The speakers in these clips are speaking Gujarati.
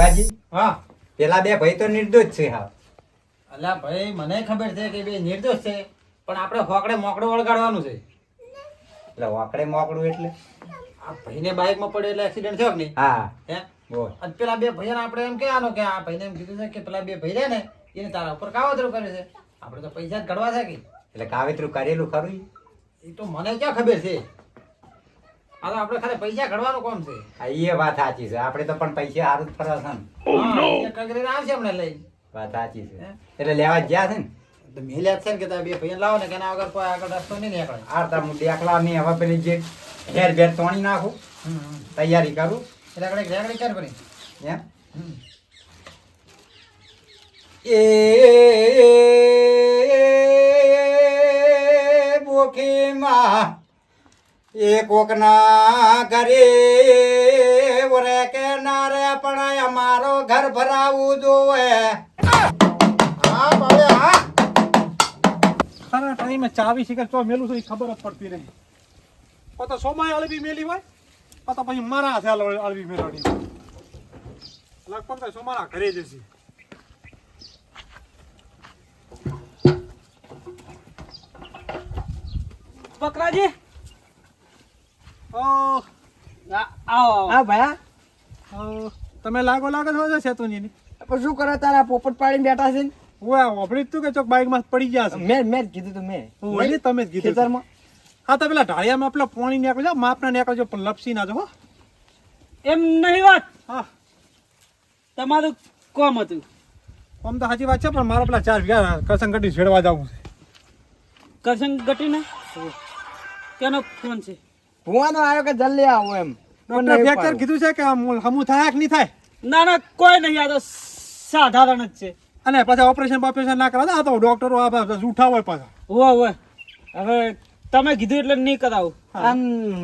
ભુવાજી? હા. પેલા બે ભાઈ તો નિર્દોષ છે હા અલા ભાઈ મને ખબર છે કે બે નિર્દોષ છે પણ આપણે હોકડે મોકડું વળગાડવાનું છે. એટલે હોકડે મોકડું એટલે? આ ભાઈને બાઇકમાં પડ્યો એટલે એક્સિડન્ટ થયો કે નહીં? હા. હે? બોલ. અને પેલા બે ભાઈને આપણે એમ કહેવાનું કે આ ભાઈને એમ કીધું છે કે પેલા બે ભાઈ રહે ને એને તારા ઉપર કાવતરું કરે છે. આપણે તો પૈસા જ કાઢવા છે કે. એટલે કાવેતરું કરેલું ખરું એ તો મને ક્યાં ખબર છે? આ તો આપણે ખાલી પૈસા ઘડવાનું કામ છે હા એ વાત સાચી છે આપણે તો પણ પૈસા હારું જ ફરવા છે એ આવશે હમણાં લઈ વાત સાચી છે એટલે લેવા ગયા છે ને તો મેલ્યા જ છે ને કે તારા બે પૈસા લાવો ને કે એના વગર કોઈ આગળ રસ્તો નહીં નીકળે આ તાર હું દેખલા ની હવે પેલી જે ઘેર ઘેર તોણી નાખું. તૈયારી કરું એટલે આપણે રેગડી કર પડી એમ હમ. એ બોખીમાં એ કોકના ઘરે ઓરે કે ના રે પણ અમારો ઘર ભરાવું જોવે. હા બાબે હા. ખરા ટાઈમે ચાવી શીખર ચો મેલું છે ખબર જ પડતી નહીં તો સોમાય અળવી મેલી હોય તો પછી મારા હાથે અળ- અળવી મેળવણી લગભગ સોમારા સોમાના ઘરે જશે બકરાજી ઓ આવો હા. ભયા ઓ, તમે લાગો લાગો છો સેતુની પણ શું કરે તારા પોપટ પાડીને બેઠા છે? ને? ઓય વાપરી તું કે ચોક બાઇકમાં પડી ગયા છે? મેં મેં કીધું તું મેં. ઓય, તમે જ કીધું ખેતરમાં. હા તો પેલા ઢાળિયામાં પેલા પાણી નીકળે છે માપના નીકળે પણ લપસી ના જો હો. એમ નહીં વાત. હા. તમારું કોમ હતું. કોમ તો સાચી વાત છે પણ મારા પેલા ચાર વીઘા કરસંગ ગઢી છેડવા જવું છે. કરશન તેનો કેનો ફોન છે? ભુવાનો આવ્યો કે જલ્દી આવો એમ. ડોક્ટર ફ્રેક્ચર કીધું છે કે આમ હમું થાય કે નહીં થાય? ના ના કોઈ નહીં આ તો સાધારણ જ છે. અને પાછા ઓપરેશન ઓપરેશન ના કરાવે આ તો ડોક્ટરો આ જૂઠા હોય પાછા. હોય હોય હવે તમે કીધું એટલે નહીં કરાવું. આમ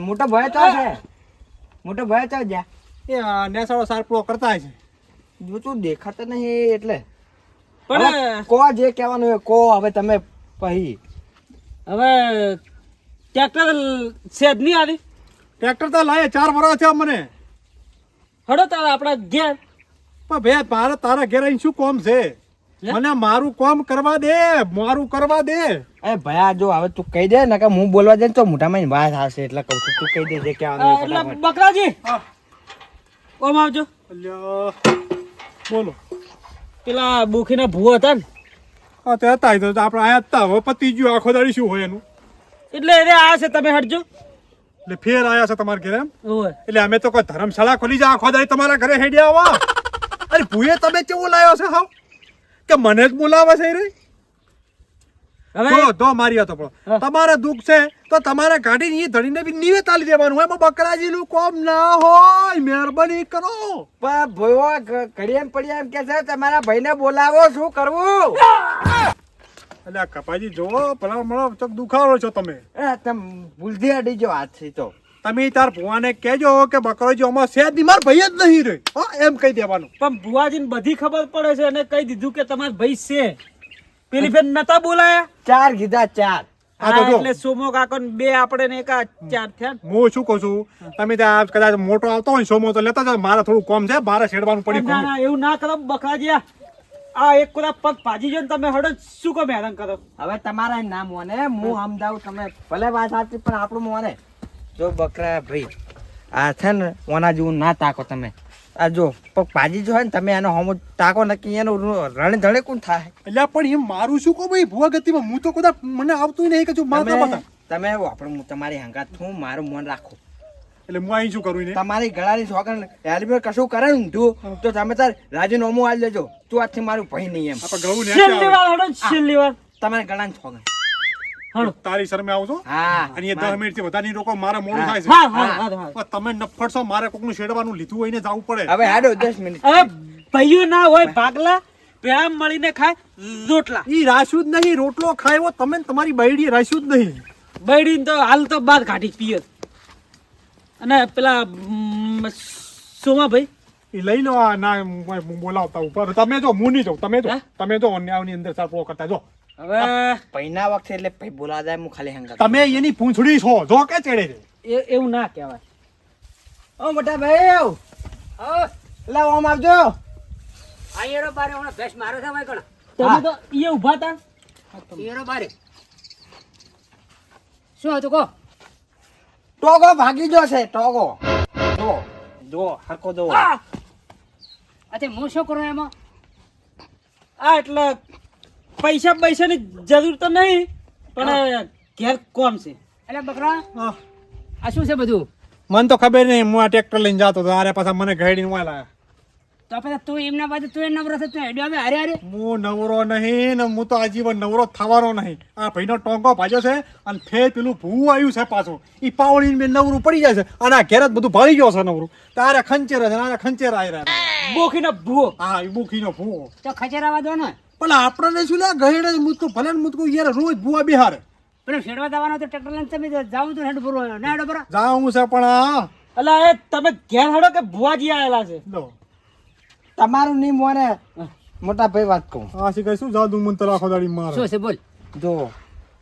મોટો ભય તો છે. મોટો ભય તો જા એ આ નેસાળો સારપળો કરતા છે. જો તું દેખાતો નહીં એટલે. પણ કો જે કહેવાનું હોય કો હવે તમે પછી હવે ટ્રેક્ટર સેજ નહીં આવી ટ્રેક્ટર તો લાયે ચાર વર્ષ થયા મને. હડો તારા આપણા ઘેર. પણ બે મારે તારા ઘેર આવીને શું કોમ છે? મને મારું કોમ કરવા દે મારું કરવા દે. એ ભયા જો હવે તું કહી દે ને કે હું બોલવા દે ને તો મોઢામાં વાત આવશે. એટલે કહું છું તું કહી દે જે કહેવાનું હોય એટલે બકરાજી હા. કોમ આવજો. અલ્યા બોલો. પેલા બુખીના ભૂ હતા ને. હા તે હતા તો આપણે આયા હતા. તા હવે પતી ગયું આખો દાડી શું હોય એનું? એટલે એને આ છે તમે હટજો. એટલે ફેર આયા છે તમારા ઘરે એમ? એટલે અમે તો કોઈ ધર્મશાળા ખોલી જા આખો દાડી તમારા ઘરે હેડ્યા આવા. અરે ભૂએ તમે કેવું લાવ્યો છે હાવ? કે મને જ બોલાવે છે રે? હવે તો મારી હતો પણ. તમારે દુઃખ છે તો તમારે ગાડીને ઈ ધણીને બી નીવે તાલી દેવાનું હોય એમાં બકરાજીનું કોમ ના હોય મહેરબાની કરો. ભયો ઘ- ઘડીએ પડીએ એમ કે છે તમારા ભાઈને બોલાવો શું કરવું? એટલે આ કપાજી જોવો ભલા મળો ચોક દુખાવો છો તમે. એ તમે ભૂલથી અડી જો હાથથી તો. તમે તાર ભુવાને કહેજો કે બકરોજી આમાં સેજની માર ભાઈ જ નહીં રે. હા એમ કહી દેવાનું. પણ ભુવાજીને બધી ખબર પડે છે અને કહી દીધું કે તમાર ભાઈ છે. પેલી ફેર નતા બોલાયા? ચાર કીધા ચાર. તો જો. એટલે સોમો કાકો ને બે આપણે ને એક આ ચાર થયા હું શું કહું છું? તમે ત્યાં કદાચ મોટો આવતો હોય સોમો તો લેતા જાઓ. મારે થોડું કોમ છે મારે છેડવાનું પડી ના ના એવું ના કરો બકરા આ. આ એક કોરા પગ ભાજી જો ને તમે હડો શું કહો હેરાન કરો? હવે તમારા ના મોને હું સમજાવું તમે ભલે વાત સાચી પણ આપણું મને જો બકરા ભાઈ આ છે ને ઓના જેવું ના તાકો તમે. આ જો પગ ભાજી જો હોય ને તમે એનો હમો તાકો નક્કી એનું રણે ધણે કોણ થાય. એટલે પણ એમ મારું શું કહું ભાઈ? ભૂવા ગતિમાં હું તો કદાચ મને આવતું નહીં કે જો મારે તમે આપણે હું તમારી હંગાત છું મારું મન રાખો. એટલે હું અહીં શું કરું તમારી ગળાની સોગન હેલ્મેટ કશું કરે ને તું તો તમે તાર રાજીનામું આલી દેજો. તું આજથી મારું ભાઈ નહીં એમ. આપણે ગળું છેલ્લી વાર હડો છેલ્લી વાર. તમારી ગળાની છોકરા તારી શરમે આવું છો? હા અને એ દસ મિનિટથી વધારે રોકો મારે મોડું થાય છે. હા હા હા. હા તમે નફડશો મારે કોકનું શેડવાનું લીધું હોય ને જવું પડે. હવે હાડો દસ મિનિટ. હવે ભાઈઓ ના હોય ભાગલા પેલા મળીને ખાય રોટલા. ઈ રાશું જ નહીં રોટલો ખાયો તમે તમારી બૈડી રાશું જ નહીં. બૈડી તો હાલ તો બાદ કાઢી પિયત અને પેલા સોમાભાઈ. એ લઈ લો આ ના બોલાવતા ઉપર તમે જો હું નહીં જાઉં તમે જો. હે? તમે જો અન્યાયની અંદર સાપો કરતા જો. હવે પૈના વખતે એટલે ભાઈ બોલા જાય હું ખાલી હંગાત તમે એની પૂંછડી છો જો કે ચડે છે. એ- એવું ના કહેવાય. ઓ મોટા ભાઈ એટલે ઓમ આવજો. આ એરો બારે ભેંસ મારો છે ભાઈ કોણ તમે તો એ ઊભા હતા? એરો બારે. શું હતું કહો? ટોગો ભાગી ગયો છે ટોગો. જો જો હરકો જો આ! અતે હું શું કરું એમાં? આ એટલે પૈસા પૈસાની જરૂર તો નહીં પણ ઘેર કોમ છે? એટલે બકરા હા. આ શું છે બધું? મને તો ખબર નહીં હું આ ટ્રેક્ટર લઈને જતો હતો આરે પાછા મને ઘડી વાય લાયા તો પછી તું એમના બાજુ તું એ નવરો છે તું હેડ્યો હવે હારે હારે. હું નવરો નહીં ને હું તો આજીવન નવરો થવાનો નહીં. આ ભાઈનો ટોંકો ભાજ્યો છે અને ફેર પેલું ભૂ આવ્યું છે પાછું. એ પાવડીને મેં નવરું પડી જાય છે અને આ ઘેર બધું ભળી ગયો છે નવરું. તારે ખંચેર છે આરે ખંચેર આવી રહ્યા બોખીનો ભૂ હા એ મુખીનો ભૂ તો ખંચેરાવા દો ને પણ આપણને શું લે ગહેડે મુતકો ભલે મુતકો યાર રોજ ભૂવા બિહારે. પણ ફેરવા દવાનો તો ટ્રેક્ટર લઈને તમે જાવ તો હેડ પૂરો ના હેડો બરા જાવ હું છે પણ અલા એટલે એ તમે ઘેર હેડો કે ભુવાજી આવેલા છે? લો. તમારું નહીં મોને મોટા ભાઈ વાત કહું. આ કઈ શું જાદુ મન તલા ખોદાડી માર? શું છે બોલ. જો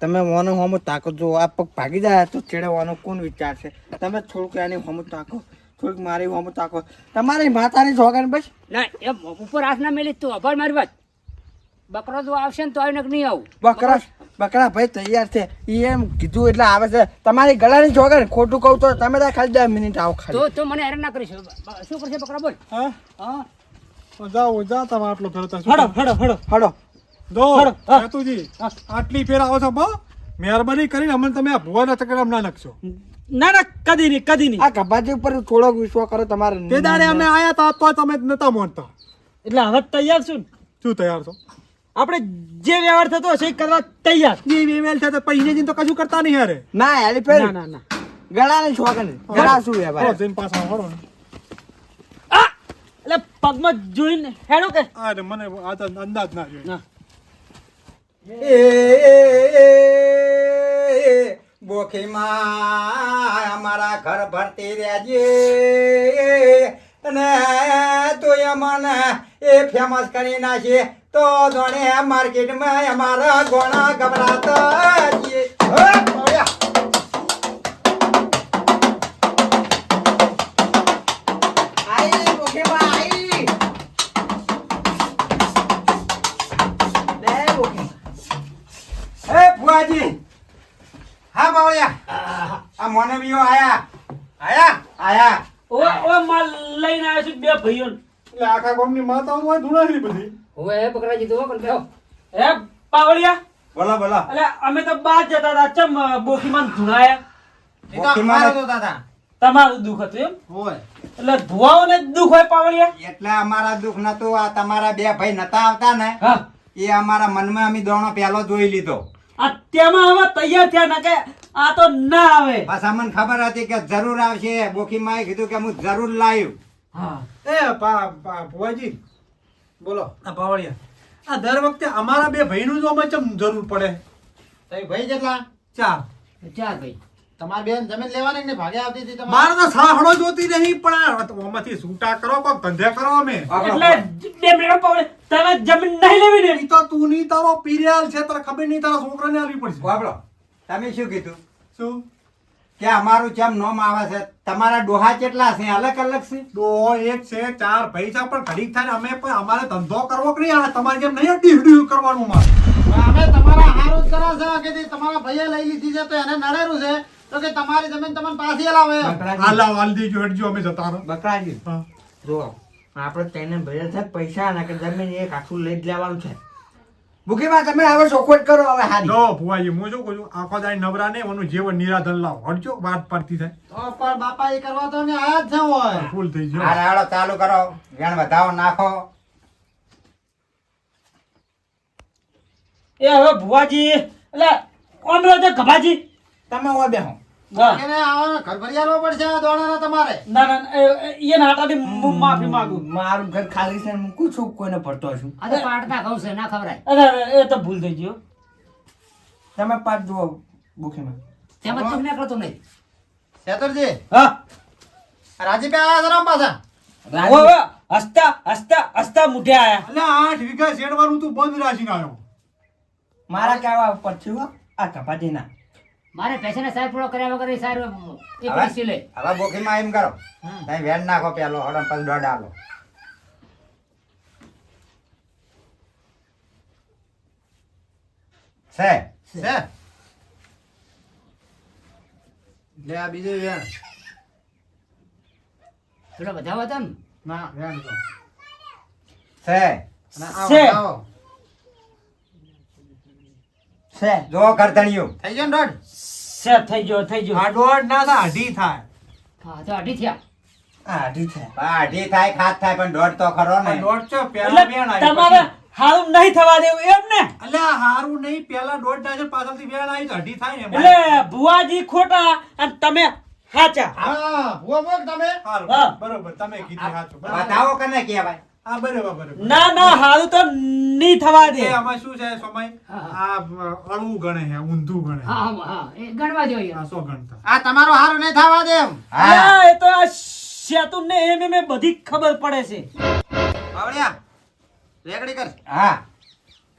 તમે વાનો હોમો તાકો જો આ પગ ભાગી જાય તો ચેડવાનો કોણ વિચાર છે? તમે થોડુંક એની હોમો તાકો થોડીક મારી હોમો તાકો. તમારી માતાની જોગન બસ. ના એ ઉપર હાથ ના મેલી તું અભાર મારી વાત. બકરો જો આવશે ને તો આવીને નહીં આવું? બકરા બકરા ભાઈ તૈયાર છે. ઈ એમ કીધું એટલે આવે છે. તમારી ગળાની જોગન ખોટું કહું તો તમે તો ખાલી દસ મિનિટ આવો ખાલી. તો તો મને હેરાન ના કરીશ શું કરશે બકરા બોલ. હા? હા? જાઓ જા તમે આટલો કરતા હડો હડો હડો. હડો. દો હેતુજી આટલી ફેર આવો છો બો. મહેરબાની કરીને અમને તમે આ ભુવાના ચક્કરમાં ના નાખશો. ના ના કદી નહીં કદી નહીં. આ કબાજી ઉપર થોડોક વિશ્વાસ કરો તમારે તે દાડે અમે આયા તા તો તમે નતા મોનતા એટલે હવે તૈયાર છું શું તૈયાર છો? આપણે જે વ્યવહાર થતો હશે એ કરવા તૈયાર. જે છે તો પૈસે જઈને તો કશું કરતા નહીં યાર ના હેલી ફેર. ના ના ના. ગળાની ગળા શું ભાઈ? જઈને પાછા પગમાં જોઈને હેડો કે? અરે મને આ તો અંદાજ ના જોયો ના. એ બોખીમાં અમારા ઘર ભરતી રહેજે. અને તું મને એ ફેમસ કરી નાખી તો જોણે માર્કેટમાં અમારા ગોણા ગભરાતા. આ આયા. આયા? આયા. ઓ ઓ માલ લઈને આવ્યો છું બે ભાઈઓ એટલે આખા ગામની માતા હોય ધૂણાખરી બધી. હવે એ બકરા જીતો પણ બેહો. હે પાવળિયા? બોલા બોલા એટલે અમે તો બાદ જતા હતા. ચમ બોકીમાં ધૂણાયા? એ તો દાદા તમારું દુઃખ હતું એમ? હોય. એટલે ભુવાઓને દુઃખ હોય પાવડિયા એટલે અમારા દુઃખ નતું. આ તમારા બે ભાઈ નતા આવતા ને. એ અમારા મનમાં અમે દોણો પહેલો જોઈ લીધો. આ તેમાં હવે તૈયાર થયા ના કે આ તો ના આવે. બસ અમને ખબર હતી કે જરૂર આવશે. બોખીમાં કીધું કે હું જરૂર લાવ્યું હા. એ પા પા ભુવાજી બોલો. આ પાવળિયા આ દર વખતે અમારા બે ભાઈનું જ અમે ચમ જરૂર પડે? તો ભાઈ જેટલા ચાર. ચાર ભાઈ. તમારે બેન જમીન લેવાની ને? ભાગે આવતી હતી તમારે? મારે તો સાહડો જોતી નહીં પણ આ તો આમાંથી છૂટા કરો કોક ધંધે કરો અમે. એટલે બે તમે જમીન નહીં લેવી ને ઈ તો તું ની તારો પીરિયલ છે તને ખબર નહીં તારા છોકરાને આલવી પડશે. બાબડો તમે શું કીધું? શું? કે અમારું જેમ નોમ આવે છે તમારા ડોહા કેટલા છે? અલગ અલગ છે? દો એક છે ચાર ભાઈ છે પણ ઘડીક થાય ને અમે પણ અમારે ધંધો કરવો કે નહીં? તમારે જેમ નહીં ડીહ ડીહ કરવાનું મારે. અમે તમારા હારું જ કરા છે કે તમારા ભાઈએ લઈ લીધી છે તો એને નડેરું છે? તો કે તમારી જમીન તમને પાછી લાવે બકરાજી. હાલા વાલ જો હેડજો અમે જતા. બકરાજી હા. જો આપણે તેને ભર્યા થાય પૈસા ના કે જમીન એક આખું લઈ જ લેવાનું છે. મુખીમાં તમે હવે ચોખવટ કરો હવે હારી. જો ભુવાજી હું શું કહું છું? આખો દાઈ નવરા ને એનું જીવન નિરાધન લાવો. હટજો વાત પડતી થાય. તો પણ બાપા એ કરવા તો ને આયા જ છે હોય. ફૂલ થઈ ગયો હારે હાલો ચાલુ કરો. વેણ વધાવો નાખો. એ હવે ભુવાજી એટલે ઓમલો છે ગભાજી? તમે હવે બેહો. હા એને આવા ઘર ભરી આલવો પડશે આ દોણાના તમારે. ના ના એ- એ- એ નાટાથી હું માફી માંગુ. મારું ઘર ખાલી છે હું છું કોઈને પડતો છું? આ તો પાડતા ઘઉં છે ના ખવડાય. એ તો ભૂલ થઈ ગયો તમે પાછ જુઓ મુખીમાં તેમાં તું નીકળતો નહીં. શેતરજી હા? રાજીપે પાછા? ઓ, હસતા હસતા હસતા મુઠે આયા. એટલે આઠ વીઘા શેડવાનું તું બંધ રાખીને આવ્યો. મારા કહેવા ઉપર થયું આ કપાજીના મારે પેશન સાહેબ પૂરો કર્યા વગર એ લે. હવે બોખીમાં એમ કરો. તમે વેન નાખો પેલો હડો પછી દોડ આલો. સે સે લે થોડા બધા હતા ને? ના વેન તો. છે. જો કરતણીઓ થઈ ગયો ને દોઢ? સે થઈ ગયો થઈ ગયો. આ દોઢ ના થાય અઢી થાય. હા તો અઢી થયા. આ થાય. છે થાય ખાત થાય પણ દોઢ તો ખરો ને. દોઢ છે પહેલા એટલે આવી તમારે હારું નહીં થવા દેવું એમ ને? અલ્યા હારું નહીં પેલા દોઢ ના છે પાછળથી વેણ આવી તો અઢી થાય ને એમ. એટલે ભુવાજી ખોટા અને તમે સાચા. હા ભુવા બોલ તમે? બરોબર તમે કીધું સાચું. બતાવો કને કહેવાય? હા બરોબર ના ના હારું તો નહીં થવા દે આમાં શું છે સમય આ અળવું ગણે છે ઊંધું ગણે હા હા એ ગણવા જોઈએ આ સો ગણતા આ તમારો હારું નહીં થવા દે એમ હા એ તો આ શેતુન ને એમ એમ બધી ખબર પડે છે બાવળિયા રેકડી કર હા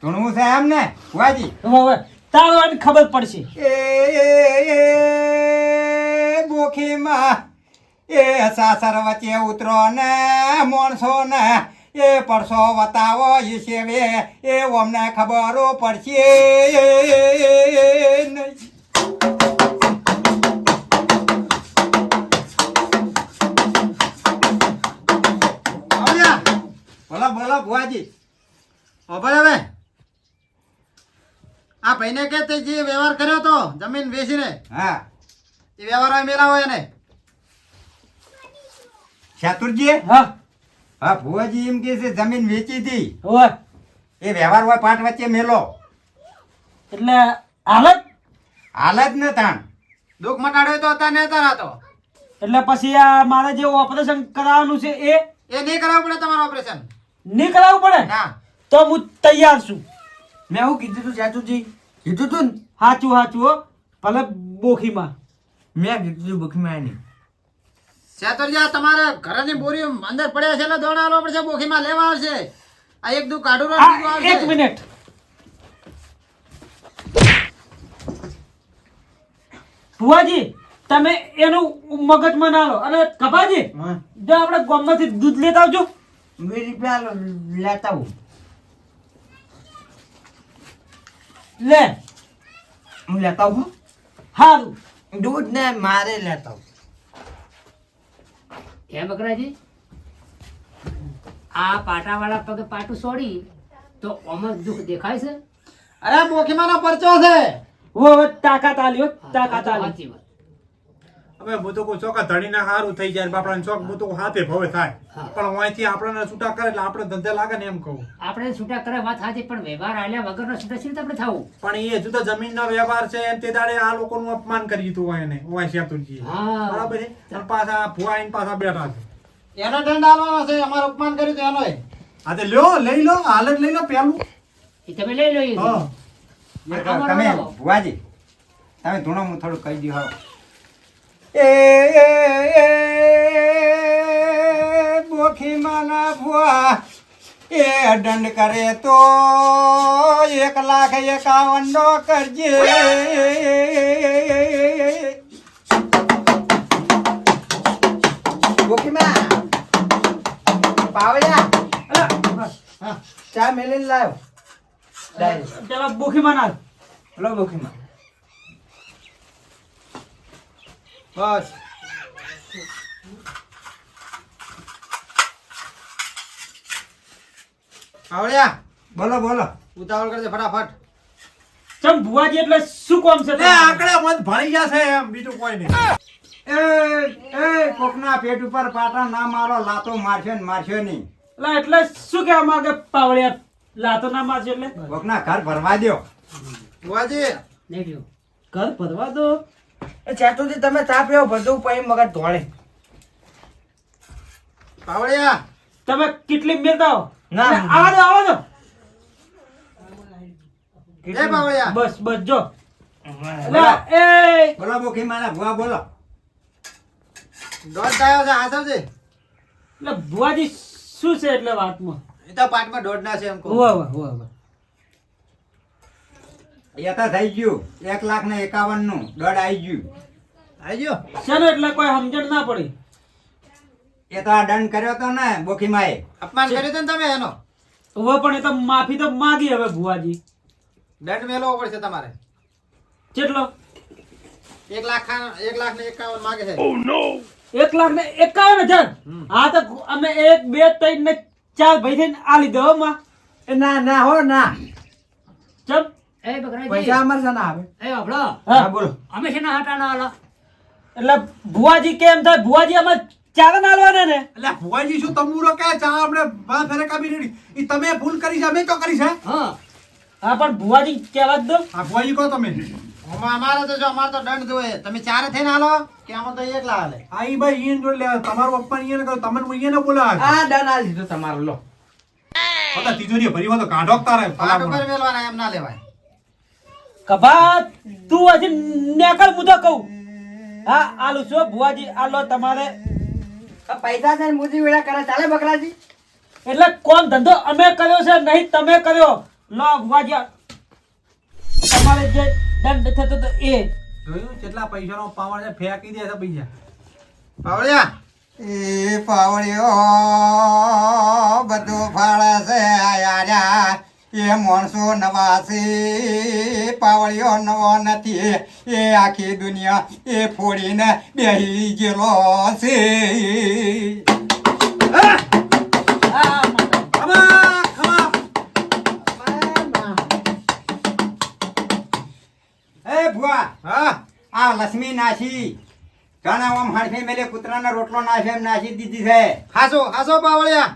ધૂણવું છે એમ ને વાજી હવે હવે તારો ખબર પડશે એ એ એ બોખીમાં એ સાસર વચ્ચે ઉતરો ને માણસો ને એ પરસો વતાવો ઈ સેવે એ અમને ખબરો પડશે. બોલો બોલો ભુવાજી. ઓભળ હવે. આ ભાઈને કે તે જે વ્યવહાર કર્યો તો જમીન વેચીને? હા. એ વ્યવહાર મેલાવો એને. ચાતુરજી હા. હા ભુવાજી એમ કે છે જમીન વેચી હતી. હવે. એ વ્યવહાર હોય પાટ વચ્ચે મેલો. એટલે હાલત હાલત ને તાણ. દુઃખ મટાડ્યો તો હતા ને તારા હતો એટલે પછી આ મારે જે ઓપરેશન કરાવવાનું છે એ? એ નહીં કરાવવું પડે તમારું ઓપરેશન નહીં કરાવવું પડે? ના. તો હું તૈયાર છું. મેં હું કીધું તું ચાચુજી કીધું તું ને? સાચું સાચું હો. ભલે બોખીમાં. મેં કીધું તું બોખીમાં નહીં સેતરજી આ તમારે ઘરની બોરી અંદર પડ્યા છે એટલે દોણા આલવો પડશે બોખીમાં લેવા આવશે. આ એક દુ કાઢું રહ્યું, બીજું એક મિનિટ. ભુવાજી તમે એનું મગજમાં ના લો. અને કપાજી જો આપણે ગોમમાંથી દૂધ લેતા આવજો. વીસ રૂપિયા લેતા આવું. લે. હું લેતા આવું હારું. દૂધ ને મારે લેતા આવું. હે બકરાજી? આ પાટાવાળા પગે પાટું છોડી તો અમર દુઃખ દેખાય છે? અરે મોખીમાનો પરચો છે. વો હવે તાકાત આલ્યો તાકાત આલી. હવે હું તો કોઈ ચોકા ધણીને હારું થઈ જાય બાપડાને ચોક હું તો હાથે ભવે થાય. પણ અહીંથી આપણને છૂટા કરે એટલે આપણે ધંધે લાગે ને એમ કહું. આપણે છૂટા કરે વાત સાચી પણ વ્યવહાર આલ્યા વગરનો છૂટા શી આપણે થવું. પણ એ જુદા જમીનનો વ્યવહાર છે એમ તે દાડે આ લોકોનું અપમાન કરી દીધું હોય એને ઓય શેતુરજી બરાબર છે? અને પાછા ભુવા આઈને પાછા બેઠા છે. એનો દંડ આલવાનો છે અમારું અપમાન કર્યું તો એનો હા તે લ્યો લઈ લો હાલ જ લઈ લો પેલું એ તમે લઈ લો એ. તમે ભુવાજી તમે ધૂણો હું થોડું કહી દઉં. એ એ એ બોખીમાં ના ભુવા એ દંડ કરે તો એક લાખ એકાવન નો કરજે અલા, હા ચા મેલીને ડાયરેક્ટ પેલા બોખીમાં ના લો બુકમાં બસ. આવડ્યા? બોલો બોલો. ઉતાવળ કરજે ફટાફટ. ચમ ભુવાજી એટલે શું કોમ છે એ આકડા મત ભણી ગયા છે એમ બીજું કોઈ નહીં. એ એ કોકના પેટ ઉપર પાટા ના મારો લાતો મારશે ને મારશે નહીં. એટલે એટલે શું કહેવા માંગે પાવળિયા? લાતો ના મારશે એટલે? કોકના ઘર ભરવા દ્યો. ભુવાજી. ઘર ભરવા દો. એ ચાચુજી તમે ચા પીવો બધું પછી મગજ ધોળે. પાવડિયા તમે કેટલી મેળતા હો ના. આવો આવો એ પાવડિયા બસ બસ જો. એ. બોલો બોખી મારા ભુવા બોલો. દોઢ થયો છે હાથવજે એટલે ભુવાજી શું છે એટલે વાતમાં? એ તો પાટમાં દોઢ ના છે એમ કહું. હોવા હોવા હોવા એ થઈ ગયું. એક લાખ ને એકાવનનું દોઢ આવી ગયું. આવી ગયો? શેનો એટલે કોઈ સમજણ ના પડી? એ તો આ દંડ કર્યો તો ને બોખીમાએ અપમાન કર્યું હતું ને તમે એનો? હવે પણ એ તો માફી તો માગી હવે ભુવાજી. દંડ મેળવવો પડશે તમારે. કેટલો? એક લાખ એક લાખ ને એકાવન માગે છે. એક લાખ ને એકાવન હજાર? હા તો અમે એક બે ત્રણ ને ચાર ભાઈ થઈને આ લીધો માં. એ ના ના હો ના. ચમ? એ બકરાજી. પૈસા અમારે છે આવે. એ હભળો હા હા બોલો. અમે છે ના હટાના આલા. એટલે ભુવાજી કેમ થાય? ભુવાજી અમે ચાર ના આલવાના ને? એટલે ભુવાજી શું તંબુરો કે ચા આપણે બા ફેરે કાપી રેડી. ઈ તમે ભૂલ કરી છે અમે તો કરી છે. હા. હા પણ ભુવાજી કહેવા જ દો. આ ભુવાજી કહો તમે. અમારે તો જો અમારે તો દંડ જોઈએ. તમે ચારે થઈને હાલો કે આમાં તો એકલા હાલે. હા ઈ ભાઈ ઈયન જોડે લે તમારો પપ્પા ઈયન કરો. તમને હું ઈયન બોલાવે. આ દંડ આલી દીધો તમારો લો. તિજોરી ભરીમાં તો કાઢો તારે. કાઢો ઉપર મેલવાના એમ ના લેવાય. કભા તું હજી નેકળ મુદો કહું. હા આલુ છો ભુવાજી આલો તમારે. પૈસા છે ને મુજી વેળા કરે ચાલે બકરાજી? એટલે કોણ ધંધો અમે કર્યો છે નહીં તમે કર્યો? લો ભુવાજી તમારે જે દંડ થતો તો એ. જોયું? કેટલા પૈસાનો પાવર છે? ફેંકી દે છે પૈસા. પાવળિયા? એ પાવળિયો બધું ફાળે છે આયા. એ માણસો નવા છે પાવળિયો નવો નથી. એ આખી દુનિયા એ ફોડીને બેહી ગયેલો છે. આ લક્ષ્મી નાસી. ઘણા આમ હાડફે મેલે કૂતરાના રોટલો નાશે એમ નાસી દીધી છે. હાસો હાસો પાવળિયા.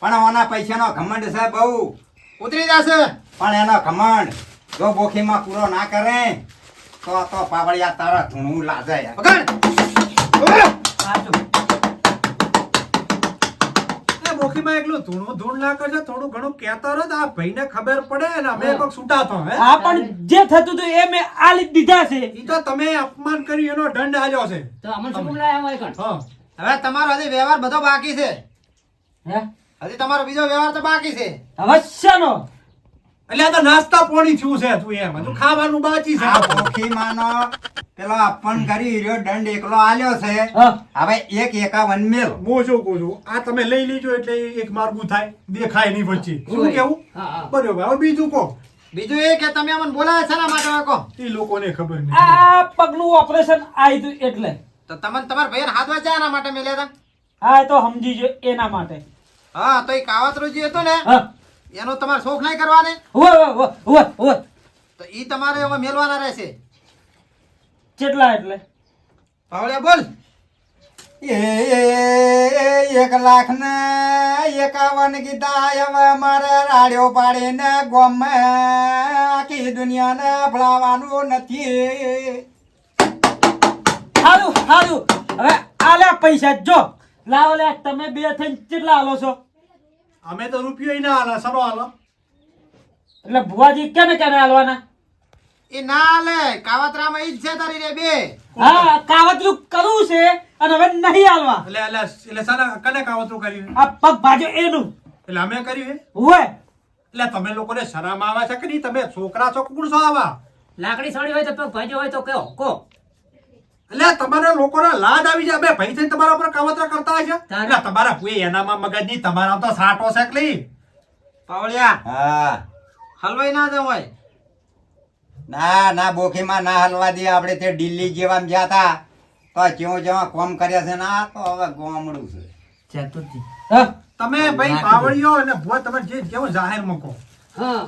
પણ ઓના પૈસાનો ઘમંડ છે બહુ. ઉતરી જશે. પણ એનો ઘમંડ જો બોખીમાં પૂરો ના કરે તો તો પાવડિયા તારા ધૂણું લાજે પકડ. સાચું. એકલું ધૂણું ધૂણ ના કરશે થોડું ઘણું કહેતા રહો આ ભાઈને ખબર પડે ને અમે કોક છૂટા તો હે? હા પણ જે થતું હતું એ મેં આલી દીધા છે. ઈ તો તમે અપમાન કર્યું એનો દંડ આલ્યો છે. તો અમને શું બોલાયા હોય કણ? હવે તમારો હજી વ્યવહાર બધો બાકી છે. હે? હજી તમારો બીજો વ્યવહાર તો બાકી છે. અવશ્યનો એટલે આ તો નાસ્તા પોણી થયું છે તું એમ. હજુ ખાવાનું બાકી છે. આ માનો પેલો અપન કરી રહ્યો દંડ એકલો આલ્યો છે. હવે એક એકાવન મેલ. હું શું કહું છું આ તમે લઈ લીજો એટલે એક માર્ગું થાય. દેખાય નહીં વચ્ચે. શું કેવું? બરોબર. હવે બીજું કહો. બીજું એ કે તમે અમને બોલાવે છે ના માટે કહો. એ લોકોને ખબર નહીં. આ પગનું ઓપરેશન આવ્યું એટલે. તો તમને તમારા ભાઈને હાથમાં છે એના માટે મેલ્યા હતા? હા એ તો સમજી જો એના માટે. હા તો એ કાવતરું હતો હતું ને એનો તમારે શોખ નહીં કરવાને. તો ઈ તમારે હવે મેલવાના રહેશે. કેટલા એટલે? પાવળિયા બોલ. એ એક લાખ ને એકાવન કીધા હવે મારે રાડ્યો પાડીને ગોમે આખી દુનિયાને ભળાવાનું નથી. સારું સારું હવે આલે પૈસા જો. લાવો લે તમે બે થઈને કેટલા હાલો છો? અમે તો રૂપિયો ના આલા સરો હાલો. એટલે ભુવાજી કેને કેને હાલવાના? એ ના હાલે કાવતરામાં ઈ જ છે તારી રે બે. હા કાવતરું કરવું છે અને હવે નહીં હાલવા. એટલે એટલે એટલે સાના કને કાવતરું કર્યું આ પગ ભાજો એનું. એટલે અમે કર્યું હે? ઉવે એટલે તમે લોકોને શરમ આવે છે કે નહીં? તમે છોકરા છો છો આવા? લાકડી સળી હોય તો પગ ભાજ્યો હોય તો કહો કો એટલે તમારા લોકોના લાડ આવી જાય. બે ભાઈ થઈને તમારા ઉપર કાવતરા કરતા હશે એટલે તમારા ભૂએ એનામાં મગજ નહીં તમારા તો સાટો છે કલી પાવળિયા હા. હલવાઈ ના દે હોય ના ના બોખીમાં ના હલવા દે. આપણે તે દિલ્હી જેવા ગયા હતા. તો જેવું જેવા કોમ કર્યા છે ના તો હવે ગોમડું છે. ચતુર્થી તમે ભાઈ પાવળિયો અને ભૂ તમે જે કેવું જાહેર મૂકો? હા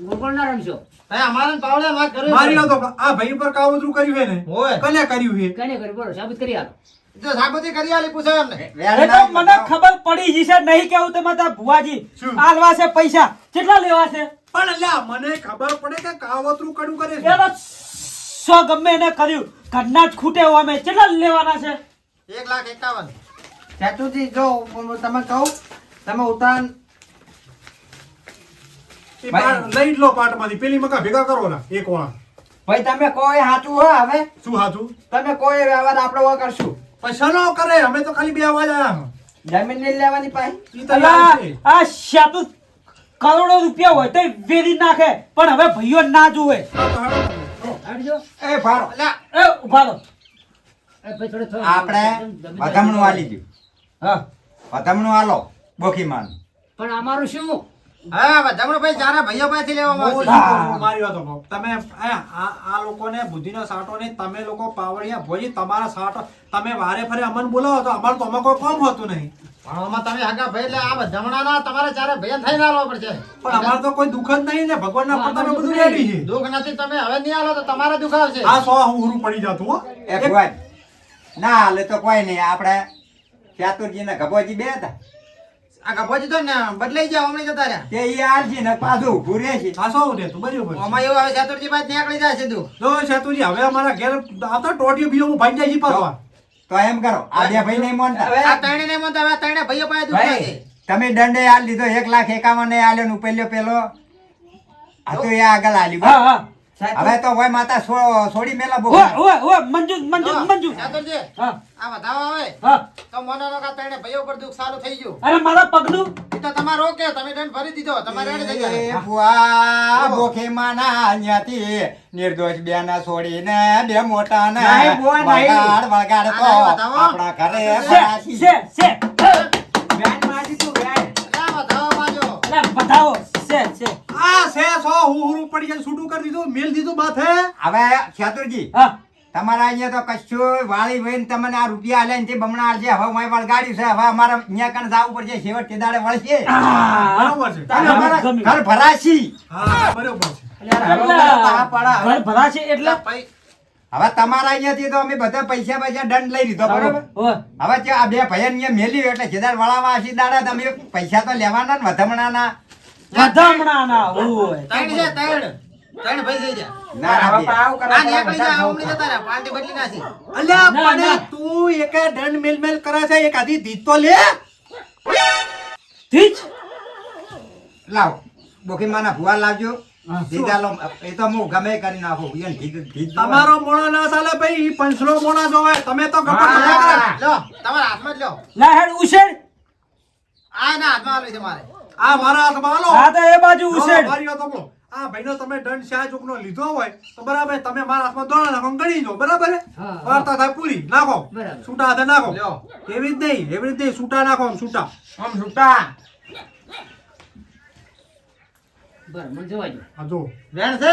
ગોગોળ ના રમશો. અમારે ને વાત કરવી મારી તો આ ભાઈ ઉપર કાવતરું કર્યું હે ને હોય. કને કર્યું હે કને કરી બોલો સાબિત કરી આલો. જો સાબુતી કરી આલી પૂછો એમને. એ તો મને ખબર પડી જશે નહીં કેવું તમે તાર ભુવાજી. શું? આલવા છે પૈસા. કેટલા લેવા છે? પણ લ્યા મને ખબર પડે કે કાવતરું કડું કરે છે. એનો સો ગમે એને કર્યું. ઘરના જ ખૂટે એવા અમે કેટલા લેવાના છે? એક લાખ એકાવન. ચાચુજી જો તમે કહું તમે ઉતાન લઈ જ લો પાટમાંથી. પેલી મકા ભેગા કરો ના એક વાળા ભાઈ તમે કોઈ સાચું હો હવે? શું હાચું? તમે કોઈ વ્યવહાર આપણે વા કરશું. પૈસા નો કરે અમે તો ખાલી બે અવાજ આયા જમીન નહીં લેવાની પાછી ઈ તો અલા, યાદ છે. આ શાતું કરોડો રૂપિયા હોય તો વેરી નાખે પણ હવે ભાઈઓ ના જુએ. એ અલ્યા એ ઊભા રહો. એ ભાઈ થોડો થોડો. આપણે વધમણું આલી દઉં હા. વધમણું આલો બોખીમાં પણ અમારું શું? હા ભાઈ ચારે ભાઈઓ પાસેથી લેવામાં? મારી વાત તમે આ લોકોને બુદ્ધિનો સાટો નહીં. તમે લોકો પાવડિયા ભોજી તમારા સાટો. તમે વારે ફરે અમન બોલાવો તો અમારે તો આમાં કોઈ કોમ હોતું નહીં. પણ આમાં તમે હગા ભાઈ એટલે આ જમણાના તમારે ચારે ભાઈઓ થઈને આલવા પડશે. પણ અમારે તો કોઈ દુઃખ જ નહીં ને. ભગવાનના પર તમે બધું દુઃખ રેડી છે. દુઃખ નથી તમે હવે નહીં આલો તો તમારા દુઃખ આવશે. આ સો હું પડી જતું હો. એ ના હાલે તો કોઈ નહીં. આપણે ચાતુરજી ને ગભોજી બે હતા. આ ગભોજી તો ને બદલાઈ ગયા હમણાં જતા રહ્યા. તે ઈ આલજી ને પાછું ઊભું રહે છે. પાછો સો ઉડે તું બરાબર છે. આમાં એવું આવે ચતુરજી બાદ નીકળી જાય સીધું. જો ચતુરજી હવે અમારા ઘેર આવતો ટોટીઓ બીજો હું ભાઈ જાય છે પાછો. તો એમ કરો આ બે ભાઈ નહીં માનતા. આ ત્રણે નહીં માનતા હવે આ ત્રણે ભાઈઓ પાસે દુઃખ ભાઈ. છે તમે દંડે હાલ લીધો એક લાખ એકાવન આલ્યો ને પેલો પેલો. આ તો એ આગળ આલ્યું. હા હા. હવે તો હોય માતા છોડી મેલા બોલ ઓય ઓય મંજુ મંજુ મંજુ. ઠાકોરજી હા. આ વધાવો આવે. હા. તો મોનાનો કા તણે ભયો પર દુખ સારું થઈ ગયું. અરે મારા પગનું? તો તમારે ઓકે તમે દંડ ભરી દીધો તમારે રેડી થઈ એ બુઆ બોખે માના અહીંયાથી નિર્દોષ બે ને છોડીને બે મોટા ને નહીં, ભુવા, નહીં. વળગાડ વળગાડ તો. આપણા ઘરે છે બનાસી. છે છે બેન માજી તું બેન આ વધાવો માજો. અરે બતાવો છે છે. આ છે સો હું ઉરું પડી જાય છૂટું કરી દીધું મેલ દીધું માથે હવે હા. તમારા અહીંયા તો કશું વાળી વહીને તમને આ રૂપિયા આલે તે બમણા આલજે. હવે મેં વળગાડ્યું છે. હવે અમારે અહીંયા કણ જવું પડશે. છેવટ દાડે વળશે. બરોબર છે. અને અમારા ગમ્યું. ઘર ભરાશી. હા બરોબર છે. અલ્યા હવે પાહા પડા. ઘર ભરાશે એટલે? હવે તમારા અહીંયાથી તો અમે બધા પૈસા પૈસા દંડ લઈ લીધો બરોબર? હવે આ બે ભાઈ અહીંયા મેલ્યું એટલે જેદાર વળાવા દાડા તમે પૈસા તો લેવાના ને વધમણાના. વધામણાના ઓય ત્રણ છે ત્રણ. ત્રણ ભાઈ થઈ ના ના ના, ના. ભીજ તમારો મોણા ના ચાલે ભાઈ પંચલો મોણા જોવે. તમે તો તમારા હાથમાં જ લો. હેડ ઉછેડ આ ના હાથમાં આલો છે મારે. આ મારા હાથમાં આલો હા તો એ બાજુ ઉછેડ મારી વાત સાંભળો. આ ભાઈનો તમે દંડ શાહ ચોકનો લીધો હોય તો બરાબર તમે મારા હાથમાં દોણા નાખો ગણી જો બરાબર? વાર્તા થાય પૂરી. નાખો. છૂટા હાથે નાખો. લ્યો. એવી જ નહીં એવી જ નહીં છૂટા નાખો આમ છૂટા આમ છૂટા. બરાબર મને જોવા જો આ જો. વેણ છે?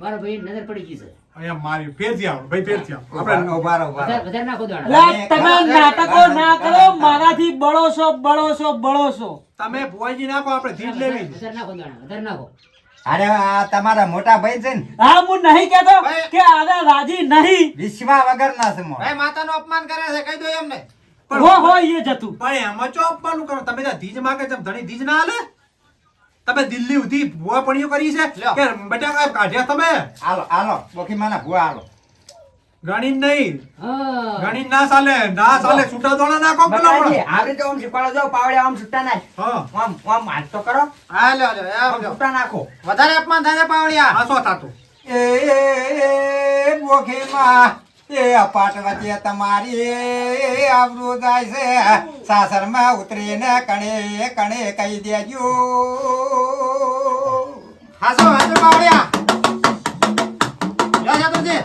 બરાબર ભાઈ નજર પડી ગઈ છે. અહીંયા મારી ફેરથી આવો ભાઈ ફેરથી આવો આપણે ઊભા રહો, ઊભા. રહો. વધારે નાખો દાણા તમે નાટકો ના કરો. મારાથી બળો છો બળો છો બળો છો તમે ભુવાજી નાખો આપણે ધીર લેવી છે. વધારે નાખો દાણા વધારે નાખો અરે આ તમારા મોટા ભાઈ છે ને. હા હું નહીં કહેતો ભાઈ. કે આના રાજી નહીં. વિશ્વા વગર ના છે મોં. ભાઈ માતાનો અપમાન કરે છે કહી દો એમને. હો હો એ જતું પણ એમાં ચો અપમાન કરો? તમે ધીજ માંગે છે ધણી ધીજ ના હાલે? તમે દિલ્હી ઉધી ભૂવા પણીઓ કરી છે. કે બટાકા કાઢ્યા તમે? હાલો હાલો બોકીમાના ભૂવા હાલો. ગણી નહીં. હા. ના ચાલે ના ચાલે છૂટા દોણા નાખો પેલો આવી રીતે આમ શીખવાડો જાવ પાવડે આમ છૂટા નાખ. હા. આમ આમ હાથ તો કરો. હાલે લ્યો આમ છૂટા નાખો. વધારે અપમાન થાય પાવડિયા? હાસો થાતું? એ એ બોકીમાં એ અપાટ વચ્ચે તમારી એ આબરૂ જાય છે. સાસરમાં ઉતરીને કણે કણે કહી દેજો. હાસો હાસો પાવડિયા લ્યો ચાતુરજી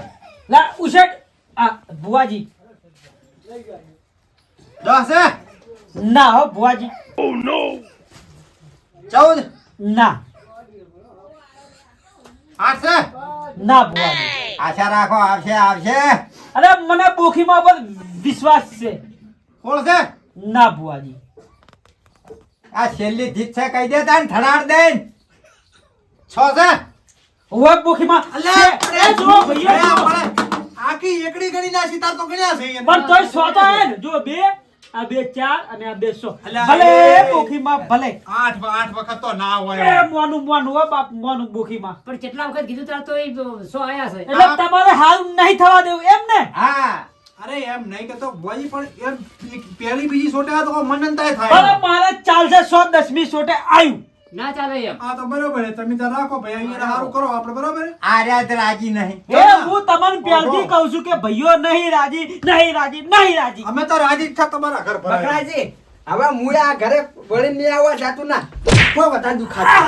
લા ઉછેડ આ ભુવાજી. દસ છે ના હો ભુવાજી. ચૌદ. ના. આઠ ના ભુવાજી. આશા રાખો આવશે આવશે. અરે મને બોખીમાં પર વિશ્વાસ છે. કોણ છે? ના ભુવાજી. આ છેલ્લી જીત છે કહી દે તાન ઠરાડ દે છ છે? હવે બોખીમાં અલે અલ્યા, જુઓ. પણ આખી એકડી ગણી નાસી તાર તો ગણ્યા છે. પણ તોય સો હે જો બે. આ બે ચાર અને આ બે સો. ભલે બોખીમાં ભલે. આઠ આઠ વખત તો ના એ હોય મોનું મોનું હોય બાપ મોનું બોખીમાં. પણ કેટલા વખત કીધું તાર તો એ સો આયા છે. એટલે તમારે હાલ નહીં થવા દેવું એમ ને? હા. અરે એમ નહીં કેતો તો પણ એમ પહેલી બીજી સોટે તો ભલે થાય. મારે ચાલશે સો દસમી સોટે આવ્યું ના ચાલે એમ. હા તો બરોબર છે. તમે ત્યાં રાખો ભાઈ અહીંયા સારું કરો આપણે બરોબર છે? રાજી નહીં. એ હું તમને પહેલથી કહું છું કે ભાઈઓ નહીં રાજી નહીં રાજી નહીં રાજી. અમે તો રાજી જ છે તમારા ઘર ભરાય. બકરાજી હવે હું આ ઘરે વળી નહીં આવવા જાતું ના. કોઈ વધારે દુખાતું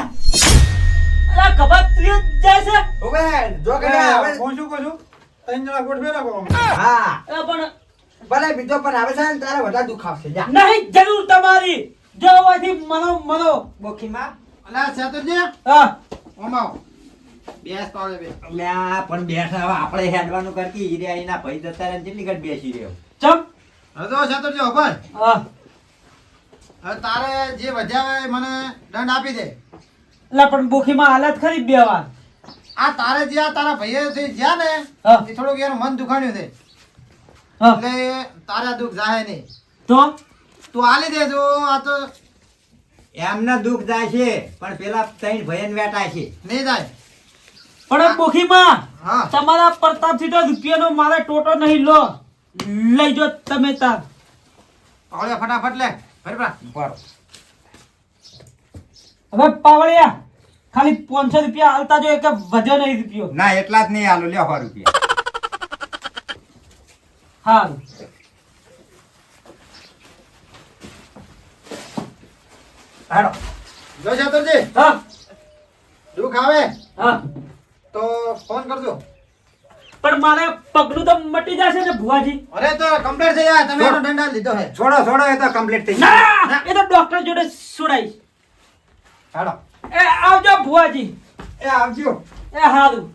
અરે ખબર જાય છે. હવે જો કે હવે હું શું કહું છું ત્રણ જણા ગોઠવી રાખો હા. પણ ભલે બીજો પણ આવે છે ને તારે વધારે દુખાવશે જા. નહીં જરૂર તમારી. જો અહીંથી મનો મનો બોખીમાં? અલા ચતુરજી હા. ઓમ આવો બેસ પાવડે બે. અલ્યા પણ બેઠા હવે આપણે હેડવાનું કરતી હીરે એના ભાઈ જતા રહે કેટલી ઘડી બેસી રહ્યો. ચમ. હજો તો ચતુરજી ખબર હા. હવે તારે જે વધ્યા એ મને દંડ આપી દે. એટલે પણ બોખીમાં હાલત ખરી બે વાર. આ તારે જે આ તારા ભાઈએ થઈ જ્યાં ને. એ થોડુંક એનું મન દુખાણ્યું છે. હા. એટલે તારા દુઃખ જાહે નહીં. તો? તું આલી દેજો આ તો એમને દુઃખ જાય છે પણ પેલા ત્રણ ભયન વેટા છે. નહીં જાય પણ બોખીમાં હા. તમારા પ્રતાપથી તો રૂપિયાનો મારે ટોટો નહીં લો. લઈ જો તમે તાર. પાવળિયા ફટાફટ લે બરાબર હવે પાવળિયા ખાલી પાંચસો રૂપિયા હાલતા જો એક વજન નહીં રૂપિયો. ના એટલા જ નહીં હાલો લ્યો સો રૂપિયા. હારું. હાલો. જો ચતુરજી હા. દુઃખ આવે? હા. તો ફોન કરજો. પણ મારે પગલું તો મટી જશે ને ભુવાજી. અરે તો કમ્પ્લીટ થઈ જાય. તમે એનો દંડ આલી દીધો છોડો છોડો એ તો કમ્પ્લીટ થઈ જાય એ તો ડોક્ટર જોડે સુડાઈ. હાડો એ આવજો ભુવાજી. એ આવજો. એ હારું.